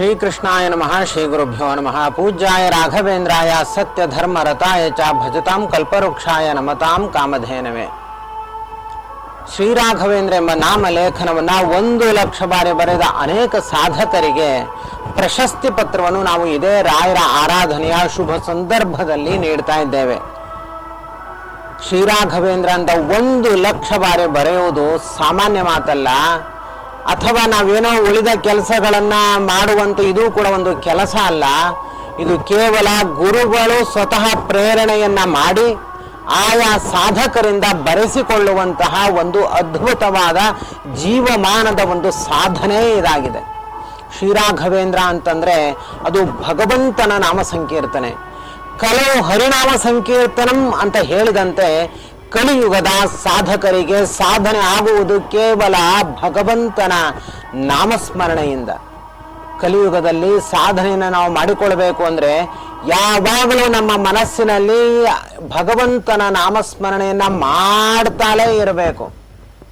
ಶ್ರೀಕೃಷ್ಣಾಯ ನಮಃ ಶ್ರೀ ಗುರುಭ್ಯೋ ನಮಃ. ಪೂಜ್ಯಾಯ ರಾಘವೇಂದ್ರಾಯ ಸತ್ಯ ಧರ್ಮ ರತಾಯ ಚ ಭಜತಾಂ ಕಲ್ಪವೃಕ್ಷಾಯ ನಮತಾಂ ಕಾಮಧೇನವೇ. ಶ್ರೀರಾಘವೇಂದ್ರ ಎಂಬ ನಾಮ ಲೇಖನವನ್ನ ಒಂದು ಲಕ್ಷ ಬಾರಿ ಬರೆದ ಅನೇಕ ಸಾಧಕರಿಗೆ ಪ್ರಶಸ್ತಿ ಪತ್ರವನ್ನು ನಾವು ಇದೇ ರಾಯರ ಆರಾಧನೆಯ ಶುಭ ಸಂದರ್ಭದಲ್ಲಿ ನೀಡ್ತಾ ಇದ್ದೇವೆ. ಶ್ರೀರಾಘವೇಂದ್ರ ಅಂತ ಒಂದು ಲಕ್ಷ ಬಾರಿ ಬರೆಯುವುದು ಸಾಮಾನ್ಯ ಮಾತಲ್ಲ. ಅಥವಾ ನಾವೇನೋ ಉಳಿದ ಕೆಲಸಗಳನ್ನು ಮಾಡುವಂತ ಇದು ಕೂಡ ಒಂದು ಕೆಲಸ ಅಲ್ಲ. ಇದು ಕೇವಲ ಗುರುಗಳು ಸ್ವತಃ ಪ್ರೇರಣೆಯನ್ನ ಮಾಡಿ ಆಯಾ ಸಾಧಕರಿಂದ ಬರೆಸಿಕೊಳ್ಳುವಂತಹ ಒಂದು ಅದ್ಭುತವಾದ ಜೀವಮಾನದ ಒಂದು ಸಾಧನೆ ಇದಾಗಿದೆ. ಶ್ರೀರಾಘವೇಂದ್ರ ಅಂತಂದ್ರೆ ಅದು ಭಗವಂತನ ನಾಮ ಸಂಕೀರ್ತನೆ ಕಲವು ಹರಿನಾಮ ಸಂಕೀರ್ತನಂ ಅಂತ ಹೇಳಿದಂತೆ ಕಲಿಯುಗದ ಸಾಧಕರಿಗೆ ಸಾಧನೆ ಆಗುವುದು ಕೇವಲ ಭಗವಂತನ ನಾಮಸ್ಮರಣೆಯಿಂದ. ಕಲಿಯುಗದಲ್ಲಿ ಸಾಧನೆಯನ್ನು ನಾವು ಮಾಡಿಕೊಳ್ಬೇಕು ಅಂದ್ರೆ ಯಾವಾಗಲೂ ನಮ್ಮ ಮನಸ್ಸಿನಲ್ಲಿ ಭಗವಂತನ ನಾಮಸ್ಮರಣೆಯನ್ನು ಮಾಡ್ತಾಲೇ ಇರಬೇಕು.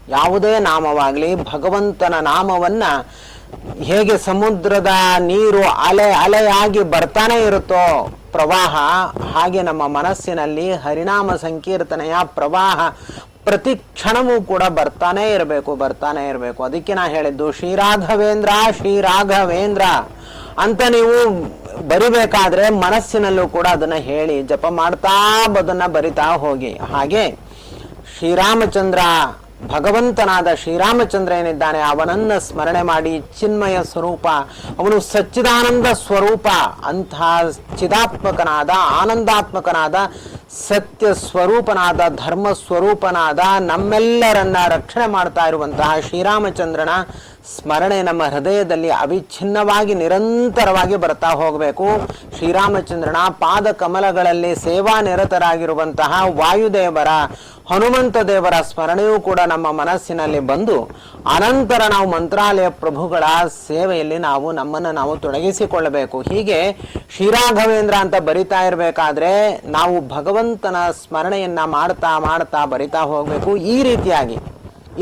ಯಾವುದೇ ನಾಮವಾಗಲಿ ಭಗವಂತನ ನಾಮವನ್ನ ಹೇಗೆ ಸಮುದ್ರದ ನೀರು ಅಲೆ ಅಲೆಯಾಗಿ ಬರ್ತಾನೆ ಇರುತ್ತೋ ಪ್ರವಾಹ, ಹಾಗೆ ನಮ್ಮ ಮನಸ್ಸಿನಲ್ಲಿ ಹರಿನಾಮ ಸಂಕೀರ್ತನೆಯ ಪ್ರವಾಹ ಪ್ರತಿ ಕ್ಷಣವೂ ಕೂಡ ಬರ್ತಾನೆ ಇರಬೇಕು ಬರ್ತಾನೆ ಇರಬೇಕು. ಅದಕ್ಕೆ ನಾ ಹೇಳಿದ್ದು ಶ್ರೀರಾಘವೇಂದ್ರ ಶ್ರೀರಾಘವೇಂದ್ರ ಅಂತ ನೀವು ಬರಿಬೇಕಾದ್ರೆ ಮನಸ್ಸಿನಲ್ಲೂ ಕೂಡ ಅದನ್ನ ಹೇಳಿ, ಜಪ ಮಾಡ್ತಾ ಅದನ್ನ ಬರಿತಾ ಹೋಗಿ. ಹಾಗೆ ಶ್ರೀರಾಮಚಂದ್ರ ಭಗವಂತನಾದ ಶ್ರೀರಾಮಚಂದ್ರ ಏನಿದ್ದಾನೆ, ಅವನನ್ನ ಸ್ಮರಣೆ ಮಾಡಿ ಚಿನ್ಮಯ ಸ್ವರೂಪ, ಅವನು ಸಚ್ಚಿದಾನಂದ ಸ್ವರೂಪ ಅಂತಹ ಚಿದಾತ್ಮಕನಾದ, ಆನಂದಾತ್ಮಕನಾದ, ಸತ್ಯ ಸ್ವರೂಪನಾದ, ಧರ್ಮ ಸ್ವರೂಪನಾದ ನಮ್ಮೆಲ್ಲರನ್ನ ರಕ್ಷಣೆ ಮಾಡ್ತಾ ಇರುವಂತಹ ಶ್ರೀರಾಮಚಂದ್ರನ ಸ್ಮರಣೆ ನಮ್ಮ ಹೃದಯದಲ್ಲಿ ಅವಿಚ್ಛಿನ್ನವಾಗಿ ನಿರಂತರವಾಗಿ ಬರ್ತಾ ಹೋಗಬೇಕು. ಶ್ರೀರಾಮಚಂದ್ರನ ಪಾದ ಕಮಲಗಳಲ್ಲಿ ಸೇವಾ ನಿರತರಾಗಿರುವಂತಹ ವಾಯುದೇವರ, ಹನುಮಂತ ದೇವರ ಸ್ಮರಣೆಯೂ ಕೂಡ ನಮ್ಮ ಮನಸ್ಸಿನಲ್ಲಿ ಬಂದು, ಅನಂತರ ನಾವು ಮಂತ್ರಾಲಯ ಪ್ರಭುಗಳ ಸೇವೆಯಲ್ಲಿ ನಾವು ನಮ್ಮನ್ನು ನಾವು ತೊಡಗಿಸಿಕೊಳ್ಳಬೇಕು. ಹೀಗೆ ಶ್ರೀರಾಘವೇಂದ್ರ ಅಂತ ಬರಿತಾ ಇರಬೇಕಾದ್ರೆ ನಾವು ಭಗವಂತನ ಸ್ಮರಣೆಯನ್ನ ಮಾಡ್ತಾ ಮಾಡ್ತಾ ಬರಿತಾ ಹೋಗಬೇಕು. ಈ ರೀತಿಯಾಗಿ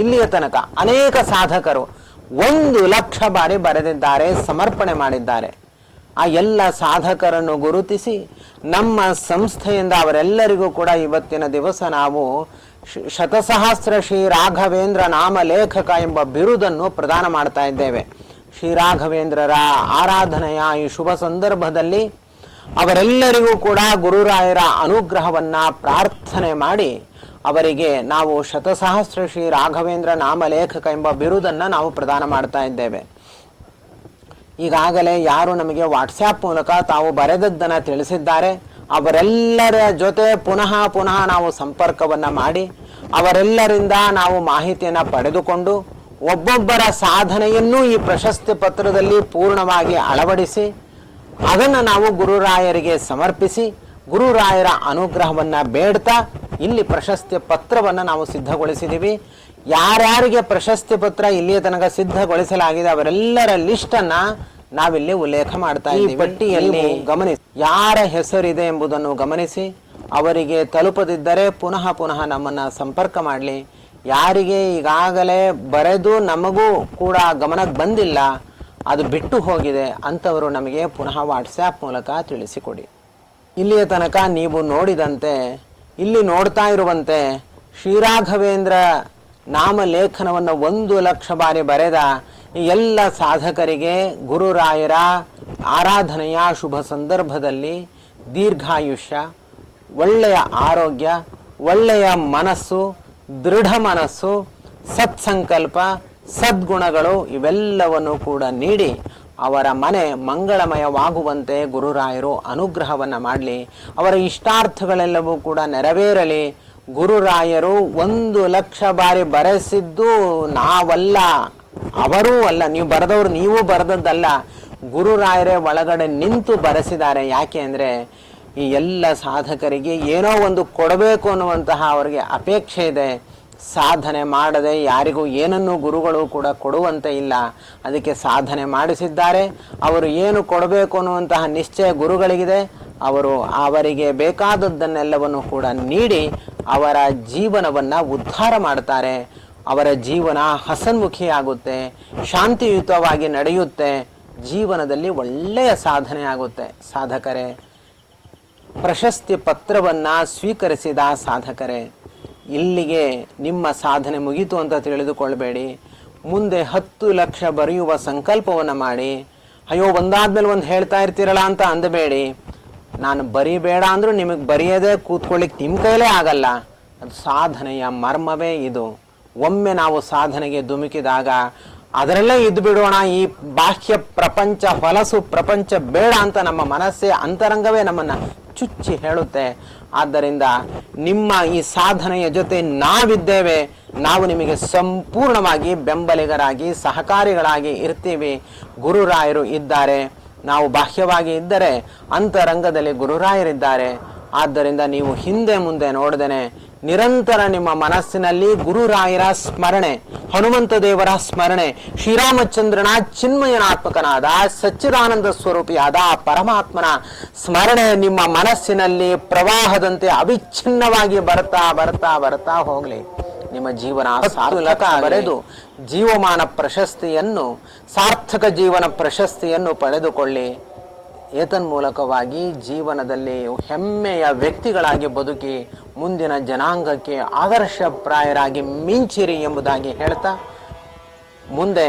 ಇಲ್ಲಿಯ ತನಕ ಅನೇಕ ಸಾಧಕರು ಒಂದು ಲಕ್ಷ ಬಾರಿ ಬರೆದಿದ್ದಾರೆ, ಸಮರ್ಪಣೆ ಮಾಡಿದ್ದಾರೆ. ಆ ಎಲ್ಲ ಸಾಧಕರನ್ನು ಗುರುತಿಸಿ, ನಮ್ಮ ಸಂಸ್ಥೆಯಿಂದ ಅವರೆಲ್ಲರಿಗೂ ಕೂಡ ಇವತ್ತಿನ ದಿವಸ ನಾವು ಶತಸಹಸ್ರ ಶ್ರೀ ರಾಘವೇಂದ್ರ ನಾಮ ಲೇಖಕ ಎಂಬ ಬಿರುದನ್ನು ಪ್ರದಾನ ಮಾಡ್ತಾ ಇದ್ದೇವೆ. ಶ್ರೀ ರಾಘವೇಂದ್ರರ ಆರಾಧನೆಯ ಈ ಶುಭ ಸಂದರ್ಭದಲ್ಲಿ ಅವರೆಲ್ಲರಿಗೂ ಕೂಡ ಗುರುರಾಯರ ಅನುಗ್ರಹವನ್ನ ಪ್ರಾರ್ಥನೆ ಮಾಡಿ ಅವರಿಗೆ ನಾವು ಶತಸಹಸ್ರ ಶ್ರೀ ರಾಘವೇಂದ್ರ ನಾಮಲೇಖಕ ಎಂಬ ಬಿರುದನ್ನು ನಾವು ಪ್ರದಾನ ಮಾಡ್ತಾ ಇದ್ದೇವೆ. ಈಗಾಗಲೇ ಯಾರು ನಮಗೆ ವಾಟ್ಸ್ಆ್ಯಪ್ ಮೂಲಕ ತಾವು ಬರೆದದ್ದನ್ನು ತಿಳಿಸಿದ್ದಾರೆ. ಅವರೆಲ್ಲರ ಜೊತೆ ಪುನಃ ಪುನಃ ನಾವು ಸಂಪರ್ಕವನ್ನ ಮಾಡಿ, ಅವರೆಲ್ಲರಿಂದ ನಾವು ಮಾಹಿತಿಯನ್ನು ಪಡೆದುಕೊಂಡು, ಒಬ್ಬೊಬ್ಬರ ಸಾಧನೆಯನ್ನು ಈ ಪ್ರಶಸ್ತಿ ಪತ್ರದಲ್ಲಿ ಪೂರ್ಣವಾಗಿ ಅಳವಡಿಸಿ, ಅದನ್ನು ನಾವು ಗುರುರಾಯರಿಗೆ ಸಮರ್ಪಿಸಿ, ಗುರುರಾಯರ ಅನುಗ್ರಹವನ್ನ ಬೇಡ್ತಾ ಇಲ್ಲಿ ಪ್ರಶಸ್ತಿ ಪತ್ರವನ್ನು ನಾವು ಸಿದ್ಧಗೊಳಿಸಿದ್ದೀವಿ ಯಾರ್ಯಾರಿಗೆ ಪ್ರಶಸ್ತಿ ಪತ್ರ ಇಲ್ಲಿಯ ತನಕ ಸಿದ್ಧಗೊಳಿಸಲಾಗಿದೆ ಅವರೆಲ್ಲರ ಲಿಸ್ಟನ್ನ ನಾವಿಲ್ಲಿ ಉಲ್ಲೇಖ ಮಾಡ್ತಾ ಇದ್ದೀವಿ. ಪಟ್ಟಿಯಲ್ಲಿ ಗಮನಿಸಿ. ಯಾರ ಹೆಸರಿದೆ ಎಂಬುದನ್ನು ಗಮನಿಸಿ. ಅವರಿಗೆ ತಲುಪದಿದ್ದರೆ ಪುನಃ ಪುನಃ ನಮ್ಮನ್ನ ಸಂಪರ್ಕ ಮಾಡಲಿ. ಯಾರಿಗೆ ಈಗಾಗಲೇ ಬರೆದು ನಮಗೂ ಕೂಡ ಗಮನಕ್ಕೆ ಬಂದಿಲ್ಲ ಅದು ಬಿಟ್ಟು ಹೋಗಿದೆ ಅಂಥವರು ನಮಗೆ ಪುನಃ ವಾಟ್ಸ್ಆ್ಯಪ್ ಮೂಲಕ ತಿಳಿಸಿಕೊಡಿ. ಇಲ್ಲಿಯ ತನಕ ನೀವು ನೋಡಿದಂತೆ ಇಲ್ಲಿ ನೋಡ್ತಾ ಇರುವಂತೆ ಶ್ರೀರಾಘವೇಂದ್ರ ನಾಮ ಲೇಖನವನ್ನು ಒಂದು ಲಕ್ಷ ಬಾರಿ ಬರೆದ ಎಲ್ಲ ಸಾಧಕರಿಗೆ ಗುರುರಾಯರ ಆರಾಧನೆಯ ಶುಭ ಸಂದರ್ಭದಲ್ಲಿ ದೀರ್ಘಾಯುಷ್ಯ, ಒಳ್ಳೆಯ ಆರೋಗ್ಯ, ಒಳ್ಳೆಯ ಮನಸ್ಸು, ದೃಢ ಮನಸ್ಸು, ಸತ್ಸಂಕಲ್ಪ, ಸದ್ಗುಣಗಳು ಇವೆಲ್ಲವನ್ನು ಕೂಡ ನೀಡಿ ಅವರ ಮನೆ ಮಂಗಳಮಯವಾಗುವಂತೆ ಗುರುರಾಯರು ಅನುಗ್ರಹವನ್ನು ಮಾಡಲಿ. ಅವರ ಇಷ್ಟಾರ್ಥಗಳೆಲ್ಲವೂ ಕೂಡ ನೆರವೇರಲಿ. ಗುರುರಾಯರು ಒಂದು ಲಕ್ಷ ಬಾರಿ ಬರೆಸಿದ್ದು ನಾವಲ್ಲ. ಅವರೂ ಅಲ್ಲ. ನೀವು ಬರೆದವರು, ನೀವು ಬರೆದದ್ದಲ್ಲ. ಗುರುರಾಯರೇ ಒಳಗಡೆ ನಿಂತು ಬರೆಸಿದ್ದಾರೆ. ಯಾಕೆ ಅಂದರೆ ಈ ಎಲ್ಲ ಸಾಧಕರಿಗೆ ಏನೋ ಒಂದು ಕೊಡಬೇಕು ಅನ್ನುವಂತಹ ಅವರಿಗೆ ಅಪೇಕ್ಷೆ ಇದೆ. ಸಾಧನೆ ಮಾಡದೆ ಯಾರಿಗೂ ಏನನ್ನು ಗುರುಗಳು ಕೂಡ ಕೊಡುವಂತೆ ಇಲ್ಲ. ಅದಕ್ಕೆ ಸಾಧನೆ ಮಾಡಿಸಿದ್ದಾರೆ. ಅವರು ಏನು ಕೊಡಬೇಕು ಅನ್ನುವಂತಹ ನಿಶ್ಚಯ ಗುರುಗಳಿಗಿದೆ. ಅವರು ಅವರಿಗೆ ಬೇಕಾದದ್ದನ್ನೆಲ್ಲವನ್ನು ಕೂಡ ನೀಡಿ ಅವರ ಜೀವನವನ್ನು ಉದ್ಧಾರ ಮಾಡ್ತಾರೆ ಅವರ ಜೀವನ ಹಸನ್ಮುಖಿಯಾಗುತ್ತೆ, ಶಾಂತಿಯುತವಾಗಿ ನಡೆಯುತ್ತೆ. ಜೀವನದಲ್ಲಿ ಒಳ್ಳೆಯ ಸಾಧನೆ ಆಗುತ್ತೆ. ಸಾಧಕರೇ, ಪ್ರಶಸ್ತಿ ಪತ್ರವನ್ನು ಸ್ವೀಕರಿಸಿದ ಸಾಧಕರೇ ಇಲ್ಲಿಗೆ ನಿಮ್ಮ ಸಾಧನೆ ಮುಗೀತು ಅಂತ ತಿಳಿದುಕೊಳ್ಬೇಡಿ. ಮುಂದೆ ಹತ್ತು ಲಕ್ಷ ಬರೆಯುವ ಸಂಕಲ್ಪವನ್ನು ಮಾಡಿ. ಅಯ್ಯೋ, ಒಂದಾದ್ಮೇಲೆ ಒಂದು ಹೇಳ್ತಾ ಇರ್ತೀರಲ್ಲ ಅಂತ ಅಂದಬೇಡಿ. ನಾನು ಬರಿಬೇಡ ಅಂದರೂ ನಿಮಗೆ ಬರೆಯದೆ ಕೂತ್ಕೊಳ್ಳಿಕ್ಕೆ ನಿಮ್ಮ ಕೈಲೇ ಆಗಲ್ಲ. ಅದು ಸಾಧನೆಯ ಮರ್ಮವೇ ಇದು. ಒಮ್ಮೆ ನಾವು ಸಾಧನೆಗೆ ಧುಮುಕಿದಾಗ ಅದರಲ್ಲೇ ಇದ್ದು ಬಿಡೋಣ. ಈ ಬಾಹ್ಯ ಪ್ರಪಂಚ, ಹೊಲಸು ಪ್ರಪಂಚ ಬೇಡ ಅಂತ ನಮ್ಮ ಮನಸ್ಸೇ ಅಂತರಂಗವೇ ನಮ್ಮನ್ನ ಚುಚ್ಚಿ ಹೇಳುತ್ತೆ. ಆದ್ದರಿಂದ ನಿಮ್ಮ ಈ ಸಾಧನೆಯ ಜೊತೆ ನಾವಿದ್ದೇವೆ. ನಾವು ನಿಮಗೆ ಸಂಪೂರ್ಣವಾಗಿ ಬೆಂಬಲಿಗರಾಗಿ, ಸಹಕಾರಿಗಳಾಗಿ ಇರ್ತೀವಿ. ಗುರುರಾಯರು ಇದ್ದಾರೆ. ನಾವು ಬಾಹ್ಯವಾಗಿ ಇದ್ದರೆ ಅಂತರಂಗದಲ್ಲಿ ಗುರುರಾಯರಿದ್ದಾರೆ. ಆದ್ದರಿಂದ ನೀವು ಹಿಂದೆ ಮುಂದೆ ನೋಡದೇನೆ ನಿರಂತರ ನಿಮ್ಮ ಮನಸ್ಸಿನಲ್ಲಿ ಗುರುರಾಯರ ಸ್ಮರಣೆ, ಹನುಮಂತ ದೇವರ ಸ್ಮರಣೆ, ಶ್ರೀರಾಮಚಂದ್ರನ ಚಿನ್ಮಯನಾತ್ಮಕನಾದ ಸಚ್ಚಿದಾನಂದ ಸ್ವರೂಪಿಯಾದ ಪರಮಾತ್ಮನ ಸ್ಮರಣೆ ನಿಮ್ಮ ಮನಸ್ಸಿನಲ್ಲಿ ಪ್ರವಾಹದಂತೆ ಅವಿಚ್ಛಿನ್ನವಾಗಿ ಬರ್ತಾ ಬರ್ತಾ ಬರ್ತಾ ಹೋಗ್ಲಿ. ನಿಮ್ಮ ಜೀವನ ಸಾರ್ಥಕ ಬರೆದು ಜೀವಮಾನ ಪ್ರಶಸ್ತಿಯನ್ನು, ಸಾರ್ಥಕ ಜೀವನ ಪ್ರಶಸ್ತಿಯನ್ನು ಪಡೆದುಕೊಳ್ಳಿ. ಏತನ್ಮೂಲಕವಾಗಿ ಜೀವನದಲ್ಲಿ ಹೆಮ್ಮೆಯ ವ್ಯಕ್ತಿಗಳಾಗಿ ಬದುಕಿ ಮುಂದಿನ ಜನಾಂಗಕ್ಕೆ ಆದರ್ಶಪ್ರಾಯರಾಗಿ ಮಿಂಚಿರಿ ಎಂಬುದಾಗಿ ಹೇಳ್ತಾ, ಮುಂದೆ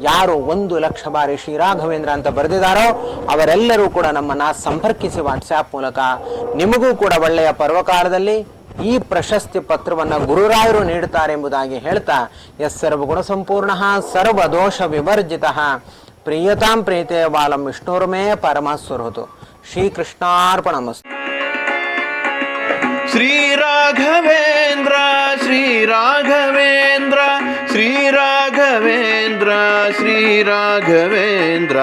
ಯಾರು ಒಂದು ಲಕ್ಷ ಬಾರಿ ಶ್ರೀರಾಘವೇಂದ್ರ ಅಂತ ಬರೆದಿದ್ದಾರೋ ಅವರೆಲ್ಲರೂ ಕೂಡ ನಮ್ಮನ್ನು ಸಂಪರ್ಕಿಸಿ ವಾಟ್ಸ್ಆ್ಯಪ್ ಮೂಲಕ. ನಿಮಗೂ ಕೂಡ ಒಳ್ಳೆಯ ಪರ್ವಕಾಲದಲ್ಲಿ ಈ ಪ್ರಶಸ್ತಿ ಪತ್ರವನ್ನ ಗುರುರಾಯರು ನೀಡುತ್ತಾರೆ ಎಂಬುದಾಗಿ ಹೇಳ್ತಾ ಎಸ್ ಸರ್ವಗುಣ ಸಂಪೂರ್ಣ ಸರ್ವದೋಷ ವಿವರ್ಜಿತ. ప్రియతాం ప్రీతే బాలం విష్ణుర్మే పరమస్వరుతు శ్రీకృష్ణార్పణమస్తు. శ్రీరాఘవేంద్ర శ్రీరాఘవేంద్ర శ్రీరాఘవేంద్ర శ్రీరాఘవేంద్ర.